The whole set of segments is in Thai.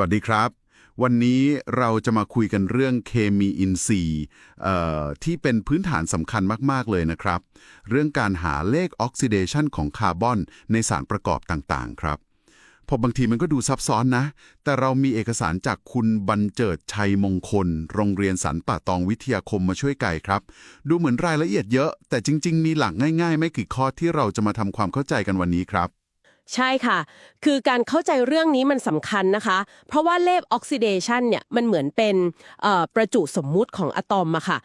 สวัสดีครับ วันนี้เราจะมาคุยกันเรื่องเคมีอินทรีย์ที่เป็นพื้นฐานสำคัญมาก ๆ เลยนะครับ เรื่องการหาเลขออกซิเดชันของคาร์บอนในสารประกอบต่างๆ ครับพอบางทีมันก็ดูซับซ้อนนะ แต่เรามีเอกสารจากคุณบรรเจิดชัยมงคล โรงเรียนสันป่าตองวิทยาคมมาช่วยไกด์ครับ ดูเหมือนรายละเอียดเยอะ แต่จริง ๆ มีหลักง่าย ๆ ไม่กี่ข้อที่เราจะมาทำความเข้าใจกันวันนี้ครับ ใช่ค่ะ คือการเข้าใจเรื่องนี้มันสำคัญนะคะ เพราะว่าเลขออกซิเดชันเนี่ยมันเหมือนเป็นประจุสมมุติของอะตอมอะค่ะ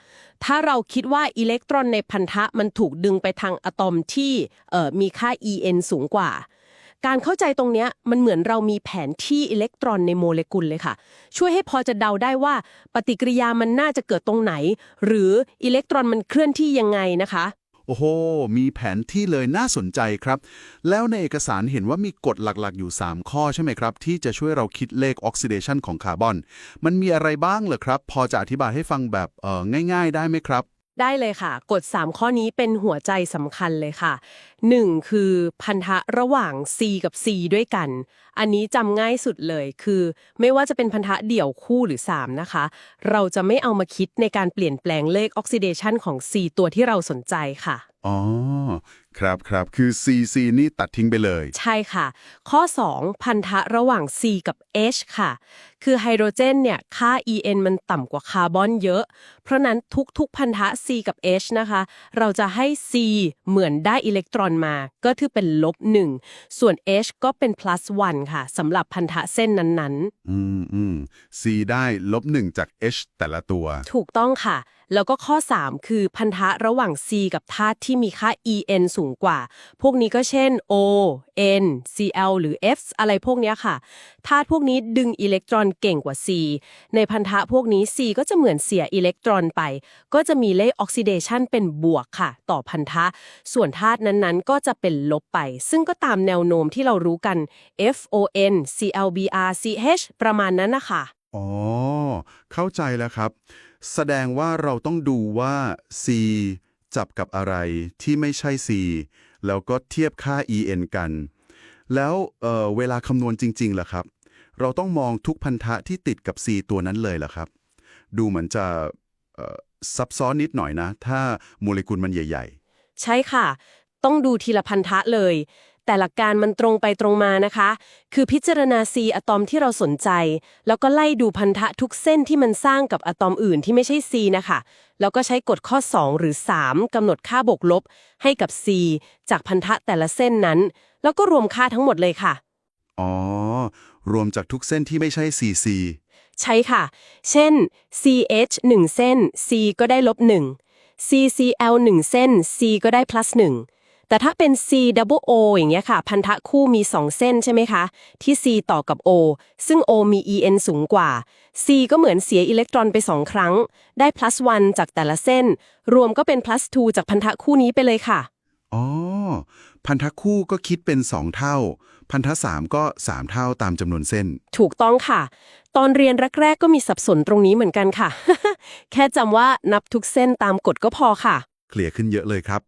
ถ้าเราคิดว่าอิเล็กตรอนในพันธะมันถูกดึงไปทางอะตอมที่มีค่า En สูงกว่า การเข้าใจตรงนี้มันเหมือนเรามีแผนที่อิเล็กตรอนในโมเลกุลเลยค่ะ ช่วยให้พอจะเดาได้ว่าปฏิกิริยามันน่าจะเกิดตรงไหน หรืออิเล็กตรอนมันเคลื่อนที่ยังไงนะคะ โอ้โห มีแผนที่เลยน่าสนใจครับ แล้วในเอกสารเห็นว่ามีกฎหลักๆอยู่ 3 ข้อใช่ไหมครับ ที่จะช่วยเราคิดเลขออกซิเดชันของคาร์บอน มันมีอะไรบ้างเหรอครับ พอจะอธิบายให้ฟังแบบเออง่าย ๆ ได้ไหมครับ ได้เลยค่ะ กฎ 3 ข้อนี้เป็นหัวใจสำคัญเลยค่ะ 1. คือพันธะระหว่าง C กับ C ด้วยกัน อันนี้จำง่ายสุดเลยคือ ไม่ว่าจะเป็นพันธะเดี่ยวคู่หรือ 3 นะคะ เราจะไม่เอามาคิดในการเปลี่ยนแปลงเลขออกซิเดชันของ C ตัวที่เราสนใจค่ะ อ๋อ ครับครับคือ CC นี่ตัดทิ้งไปเลย ใช่ค่ะ ข้อ 2 พันธะระหว่าง C กับ H ค่ะ คือไฮโดรเจนเนี่ย ค่า En มันต่ำกว่าคาร์บอนเยอะ เพราะนั้นทุกๆ พันธะ C กับ H นะคะ เราจะให้ C เหมือนได้อิเล็กตรอนมาก็คือเป็นลบหนึ่งส่วน H ก็เป็น plus 1 ค่ะสำหรับพันธะเส้นนั้นๆ อืมอืม C ได้ลบหนึ่งจาก H แต่ละตัว ถูกต้องค่ะ แล้วก็ข้อ 3 คือพันธะระหว่าง C กับธาตุที่มีค่า En สูงกว่า พวกนี้ก็เช่น O N Cl หรือ F อะไรพวกนี้ค่ะธาตุพวกนี้ดึงอิเล็กตรอนเก่งกว่า C ในพันธะพวกนี้ C ก็จะเหมือนเสียอิเล็กตรอนไป ก็จะมีเลขออกซิเดชันเป็นบวกค่ะ ต่อพันธะ ส่วนธาตุนั้นๆ ก็จะเป็นลบไป ซึ่งก็ตามแนวโน้มที่เรารู้กัน F O N Cl B R C H ประมาณนั้นนะคะอ๋อ เข้าใจแล้วครับ แสดงว่าเราต้องดูว่า C จับกับอะไรที่ไม่ใช่ C แล้วก็เทียบค่า En กัน แล้วเเวลาคำนวณจริงๆล่ะครับ เราต้องมองทุกพันธะที่ติดกับ C ตัวนั้นเลยล่ะครับ ดูเหมือนจะซับซ้อนนิดหน่อยนะ ถ้าโมเลกุลมันใหญ่ใช่ค่ะ ต้องดูทีละพันธะเลย แต่หลักการมันตรงไปตรงมานะคะ คือพิจารณา C อะตอมที่เราสนใจ แล้วก็ไล่ดูพันธะทุกเส้นที่มันสร้างกับอะตอมอื่นที่ไม่ใช่ C นะคะ แล้วก็ใช้กฎข้อ 2 หรือ 3กำหนดค่าบวกลบ ให้กับ C จากพันธะแต่ละเส้นนั้น แล้วก็รวมค่าทั้งหมดเลยค่ะๆอ๋อ รวมจากทุกเส้นที่ไม่ใช่ CC ใช่ค่ะ เช่น CH 1 เส้น C ก็ได้ลบ1 CCl 1 เส้น C ก็ได้ plus 1 แต่ถ้าเป็น C double O อย่างเงี้ยค่ะ พันธะคู่มี 2 เส้นใช่ไหมคะ ที่ C ต่อกับ O ซึ่ง O มี En สูงกว่า C ก็เหมือนเสียอิเล็กตรอนไป 2 ครั้ง ได้ plus 1จากแต่ละเส้น รวมก็เป็น plus 2จากพันธะคู่นี้ไปเลยค่ะ อ๋อ พันธะคู่ก็คิดเป็น 2 เท่า พันธะสามก็ 3 เท่าตามจำนวนเส้น ถูกต้องค่ะ ตอนเรียนแรกๆก็มีสับสนตรงนี้เหมือนกันค่ะ แค่จำว่านับทุกเส้นตามกฎก็พอค่ะ เคลียร์ขึ้นเยอะเลยครับ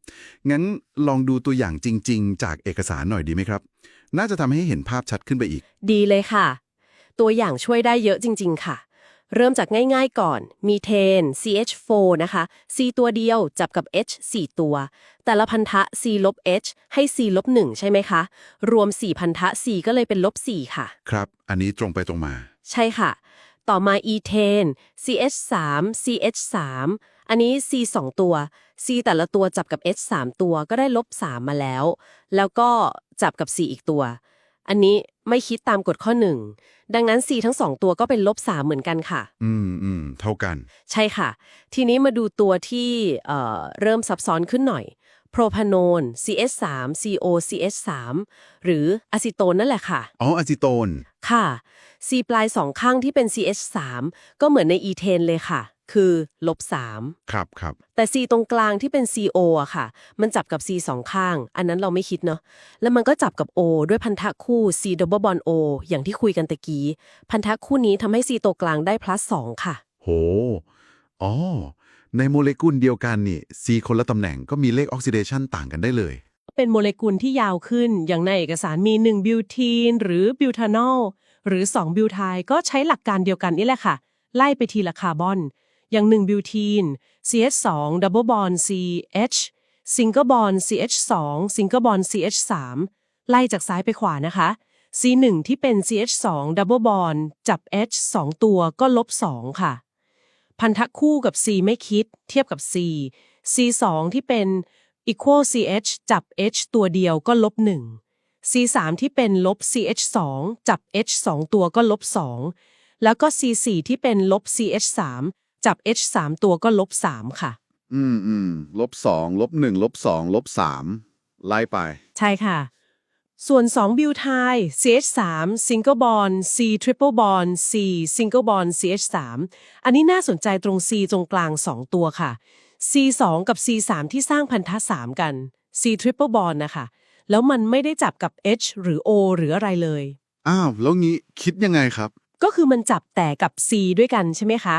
งั้นลองดูตัวอย่างจริง ๆ จากเอกสารหน่อยดีไหมครับ น่าจะทำให้เห็นภาพชัดขึ้นไปอีก ดีเลยค่ะ ตัวอย่างช่วยได้เยอะจริง ๆ ค่ะ เริ่มจากง่ายๆก่อน มีเทน CH4 นะคะ C ตัวเดียวจับกับ H 4 ตัว แต่ละพันธะ C ลบ H ให้ C ลบ1ใช่ไหมคะ รวม 4 พันธะ C ก็เลยเป็นลบ4ค่ะ ครับ อันนี้ตรงไปตรงมา ใช่ค่ะ ต่อมา ethane CH3 CH3 อันนี้ C 2 ตัว C แต่ละตัวจับกับ H 3ตัวก็ได้ลบ 3 มาแล้ว แล้วก็จับกับ C อีกตัว อันนี้ไม่คิดตามกฎข้อ 1 ดังนั้น C ทั้ง 2 ตัวก็เป็นลบ 3 เหมือนกันค่ะ อืมอืมเท่ากัน ใช่ค่ะ ทีนี้มาดูตัวที่เอ่อเริ่มซับซ้อนขึ้นหน่อย โพรพานน CH3 CO CH3 หรืออะซิโตนนั่นแหละค่ะ อ๋ออะซิโตน ค่ะ C ปลายสองข้างที่เป็น CH3 ก็เหมือนในอีเทนเลยค่ะ คือลบ3ครับครับแต่ C ตรงกลางที่เป็น CO อะค่ะ มันจับกับ C สองข้าง อันนั้นเราไม่คิดเนาะแล้วมันก็จับกับ O ด้วยพันธะคู่ C double bond O อย่างที่คุยกันตะกี้ พันธะคู่นี้ทำให้ C ตัวกลางได้ plus 2ค่ะ โห อ๋อ ในโมเลกุลเดียวกันนี่ C คนละตำแหน่งก็มีเลขออกซิเดชันต่างกันได้เลย เป็นโมเลกุลที่ยาวขึ้น อย่างในเอกสารมี 1 บิวทีน หรือบิวทานอล หรือ 2 บิวไทก็ใช้หลักการเดียวกันนี่แหละค่ะ ไล่ไปทีละคาร์บอน อย่าง1บิวทีน CH2 double bond CH single bond CH2 single bond CH3 ไล่จากซ้ายไปขวานะคะ C1 ที่เป็น CH2 double bond จับ H 2 ตัวก็ลบ 2 ค่ะ พันธะคู่กับ C ไม่คิด เทียบกับ C C2 ที่เป็น equal CH จับ H ตัวเดียวก็ลบ 1 C3 ที่เป็นลบ CH2 จับ H 2 ตัวก็ลบ 2 แล้วก็ C4 ที่เป็นลบ CH3 จับ H 3 ตัวก็ลบ 3 ค่ะ อืมอืมลบสองลบหนึ่งลบสองลบสามไล่ไป ใช่ค่ะ ส่วน 2 บิวไทน์ CH3 single bond C triple bond C single bond CH3 อันนี้น่าสนใจตรง C ตรงกลาง 2 ตัวค่ะ C2 กับ C3 ที่สร้างพันธะ3กัน C triple bond นะคะแล้วมันไม่ได้จับกับ H หรือ O หรืออะไรเลย อ้าว แล้วงี้คิดยังไงครับ ก็คือมันจับแต่กับ C ด้วยกันใช่ไหมคะ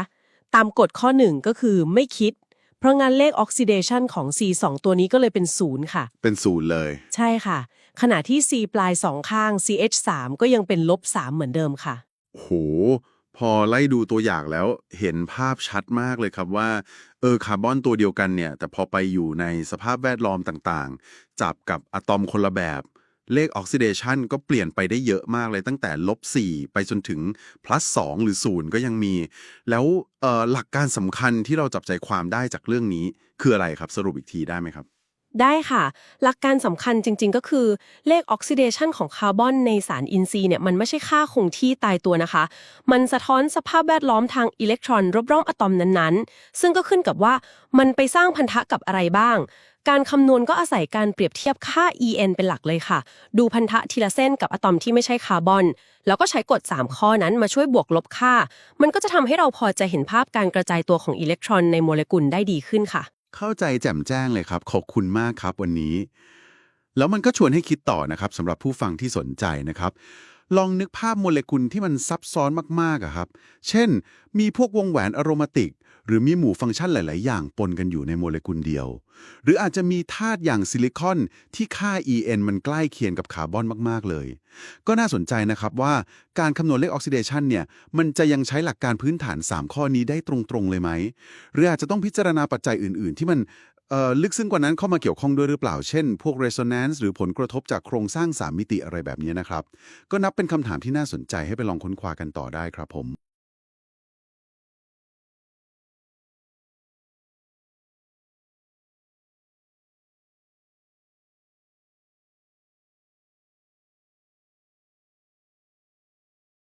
ตามกฎข้อ 1 ก็คือไม่คิด เพราะงั้นเลขออกซิเดชันของ C 2 ตัวนี้ก็เลยเป็น0ค่ะ เป็นศูนย์เลย ใช่ค่ะ ขณะที่ C ปลายสองข้าง CH 3ก็ยังเป็นลบ3เหมือนเดิมค่ะ โห พอไล่ดูตัวอย่างแล้วเห็นภาพชัดมากเลยครับว่าเออคาร์บอนตัวเดียวกันเนี่ย แต่พอไปอยู่ในสภาพแวดล้อมต่างๆ จับกับอะตอมคนละแบบ เลขออกซิเดชันก็เปลี่ยนไปได้เยอะมากเลยตั้งแต่ลบ4ไปจนถึง plus 2หรือ 0 ก็ยังมี แล้วหลักการสำคัญที่เราจับใจความได้จากเรื่องนี้ คืออะไรครับสรุปอีกทีได้ไหมครับ ได้ค่ะ หลักการสำคัญจริง ๆ ก็คือ เลขออกซิเดชันของคาร์บอนในสารอินทรีย์เนี่ยมันไม่ใช่ค่าคงที่ตายตัวนะคะ มันสะท้อนสภาพแวดล้อมทางอิเล็กตรอนรอบๆอะตอมนั้นๆ ซึ่งก็ขึ้นกับว่ามันไปสร้างพันธะกับอะไรบ้าง การคำนวณก็อาศัยการเปรียบเทียบค่า En เป็นหลักเลยค่ะ ดูพันธะทีละเส้นกับอะตอมที่ไม่ใช่คาร์บอน แล้วก็ใช้กฎ 3 ข้อนั้นมาช่วยบวกลบค่า มันก็จะทำให้เราพอจะเห็นภาพการกระจายตัวของอิเล็กตรอนในโมเลกุลได้ดีขึ้นค่ะ เข้าใจแจ่มแจ้งเลยครับ ขอบคุณมากครับวันนี้ แล้วมันก็ชวนให้คิดต่อนะครับสำหรับผู้ฟังที่สนใจนะครับ ลองนึกภาพโมเลกุลที่มันซับซ้อนมากๆอะครับ เช่น มีพวกวงแหวนอโรมาติก หรือมีหมู่ฟังก์ชันหลาย ๆ อย่างปนกันอยู่ในโมเลกุลเดียว หรืออาจจะมีธาตุอย่างซิลิคอนที่ค่า En มันใกล้เคียงกับคาร์บอนมาก ๆ เลย ก็น่าสนใจนะครับว่าการคำนวณเลขออกซิเดชันเนี่ย มันจะยังใช้หลักการพื้นฐาน 3 ข้อนี้ได้ตรง ๆ เลยไหม หรืออาจจะต้องพิจารณาปัจจัยอื่น ๆ ที่มัน ลึกซึ้งกว่านั้นเข้ามาเกี่ยวข้องด้วยหรือเปล่า เช่น พวก resonance หรือผลกระทบจากโครงสร้างสามมิติอะไรแบบนี้นะครับ ก็นับเป็นคำถามที่น่าสนใจให้ไปลองค้นคว้ากันต่อได้ครับผม